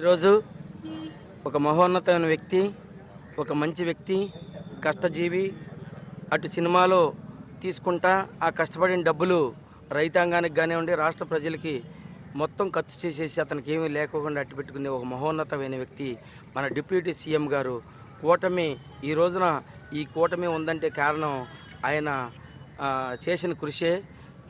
ఈరోజు ఒక మహోన్నతమైన వ్యక్తి ఒక మంచి వ్యక్తి కష్టజీవి అటు సినిమాలో తీసుకుంటా ఆ కష్టపడిన డబ్బులు రైతాంగానికి కానివ్వండి రాష్ట్ర ప్రజలకి మొత్తం ఖర్చు చేసేసి అతనికి ఏమీ లేకోకుండా అట్టు పెట్టుకునే ఒక మహోన్నతమైన వ్యక్తి మన డిప్యూటీ సీఎం గారు. కూటమి ఈ రోజున ఈ కూటమి ఉందంటే కారణం ఆయన చేసిన కృషే.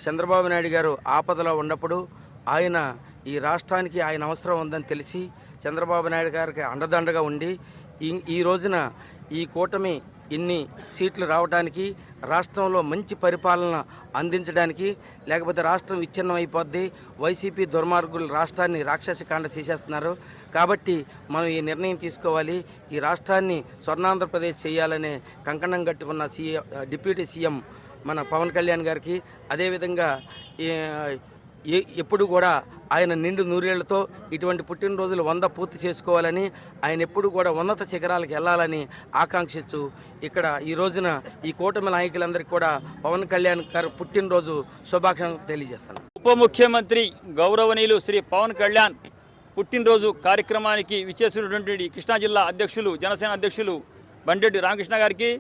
చంద్రబాబు నాయుడు గారు ఆపదలో ఉన్నప్పుడు ఆయన ఈ రాష్ట్రానికి ఆయన అవసరం ఉందని తెలిసి చంద్రబాబు నాయుడు గారికి అండదండగా ఉండి ఈ ఈ రోజున ఈ కూటమి ఇన్ని సీట్లు రావడానికి రాష్ట్రంలో మంచి పరిపాలన అందించడానికి లేకపోతే రాష్ట్రం విచ్ఛిన్నం అయిపోద్ది వైసీపీ దుర్మార్గులు రాష్ట్రాన్ని రాక్షసకాండ చేసేస్తున్నారు. కాబట్టి మనం ఈ నిర్ణయం తీసుకోవాలి. ఈ రాష్ట్రాన్ని స్వర్ణాంధ్రప్రదేశ్ చేయాలనే కంకణం కట్టుకున్న సీఎం డిప్యూటీ సీఎం మన పవన్ కళ్యాణ్ గారికి. అదేవిధంగా ఈ- ఎప్పుడు కూడా ఆయన నిండు నూరేళ్ళతో ఇటువంటి పుట్టినరోజులు వంద పూర్తి చేసుకోవాలని ఆయన ఎప్పుడు కూడా ఉన్నత శిఖరాలకు వెళ్ళాలని ఆకాంక్షిస్తూ ఇక్కడ ఈ రోజున ఈ కూటమి నాయకులందరికీ కూడా పవన్ కళ్యాణ్ గారు పుట్టినరోజు శుభాకాంక్షలు తెలియజేస్తాను ఉప ముఖ్యమంత్రి గౌరవనీయులు శ్రీ పవన్ కళ్యాణ్ పుట్టినరోజు కార్యక్రమానికి విచ్చేసినటువంటి కృష్ణా జిల్లా అధ్యక్షులు జనసేన అధ్యక్షులు బండెడ్డి రామకృష్ణ గారికి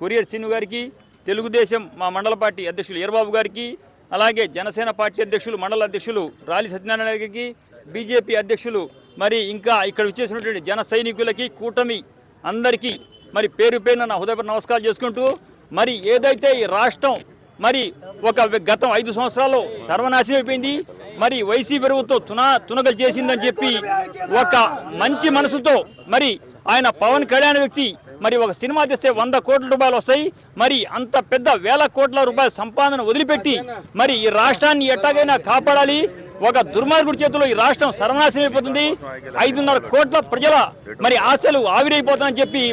కొరియర్ శ్రీను గారికి తెలుగుదేశం మా మండల పార్టీ అధ్యక్షులు ఈరబాబు గారికి అలాగే జనసేన పార్టీ అధ్యక్షులు మండల అధ్యక్షులు రాలి సత్యనారాయణ గారికి బీజేపీ అధ్యక్షులు మరి ఇంకా ఇక్కడ వచ్చేసినటువంటి జన సైనికులకి కూటమి అందరికీ మరి పేరు పేరున నా హృదయపూర్వక నమస్కారం చేసుకుంటూ మరి ఏదైతే ఈ రాష్ట్రం మరి ఒక గతం ఐదు సంవత్సరాల్లో సర్వనాశనం అయిపోయింది మరి వైసీపీ పెరుగుతో తునా తునగలు చేసిందని చెప్పి ఒక మంచి మనసుతో మరి ఆయన పవన్ కళ్యాణ్ వ్యక్తి మరి ఒక సినిమా తీస్తే వంద కోట్ల రూపాయలు వస్తాయి. మరి అంత పెద్ద వేల కోట్ల రూపాయల సంపాదన వదిలిపెట్టి మరి ఈ రాష్ట్రాన్ని ఎట్టాగైనా కాపాడాలి. ఒక దుర్మార్గుడి చేతిలో ఈ రాష్ట్రం సర్వనాశనం అయిపోతుంది ఐదున్నర కోట్ల ప్రజల మరి ఆశలు ఆవిరైపోతాయని చెప్పి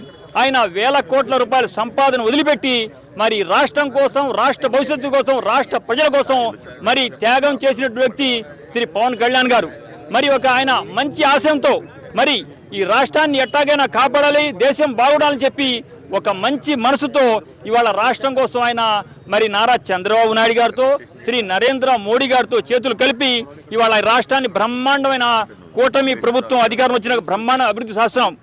ఆయన వేల కోట్ల రూపాయల సంపాదన వదిలిపెట్టి మరి రాష్ట్రం కోసం రాష్ట్ర భవిష్యత్తు కోసం రాష్ట్ర ప్రజల కోసం మరి త్యాగం చేసిన వ్యక్తి శ్రీ పవన్ కళ్యాణ్ గారు. మరి ఒక ఆయన మంచి ఆశయంతో మరి ఈ రాష్ట్రాన్ని ఎట్టాగైనా కాపాడాలి దేశం బాగుడాలని చెప్పి ఒక మంచి మనసుతో ఇవాళ రాష్ట్రం కోసం ఆయన మరి నారా చంద్రబాబు నాయుడు గారితో శ్రీ నరేంద్ర మోడీ గారితో చేతులు కలిపి ఇవాళ రాష్ట్రాన్ని బ్రహ్మాండమైన కూటమి ప్రభుత్వం అధికారం వచ్చిన బ్రహ్మాండ అభివృద్ధి శాస్త్రం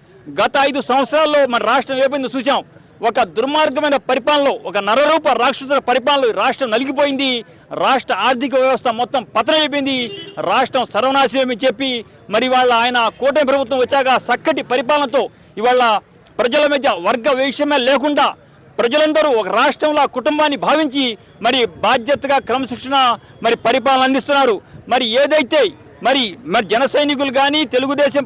గత ఐదు సంవత్సరాల్లో మన రాష్ట్రం ఏమైందో చూసాం ఒక దుర్మార్గమైన పరిపాలనలో ఒక నరరూప రాక్షసుల పరిపాలనలో రాష్ట్రం నలిగిపోయింది. రాష్ట్ర ఆర్థిక వ్యవస్థ మొత్తం పతనం అయిపోయింది రాష్ట్రం సర్వనాశనం అని చెప్పి మరి వాళ్ళ ఆయన కూటమి ప్రభుత్వం వచ్చాక చక్కటి పరిపాలనతో ఇవాళ ప్రజల మధ్య వర్గ వైషమ్య లేకుండా ప్రజలందరూ ఒక రాష్ట్రంలో కుటుంబాన్ని భావించి మరి బాధ్యతగా క్రమశిక్షణ మరి పరిపాలన అందిస్తున్నారు. మరి ఏదైతే మరి మరి జన సైనికులు కానీ తెలుగుదేశం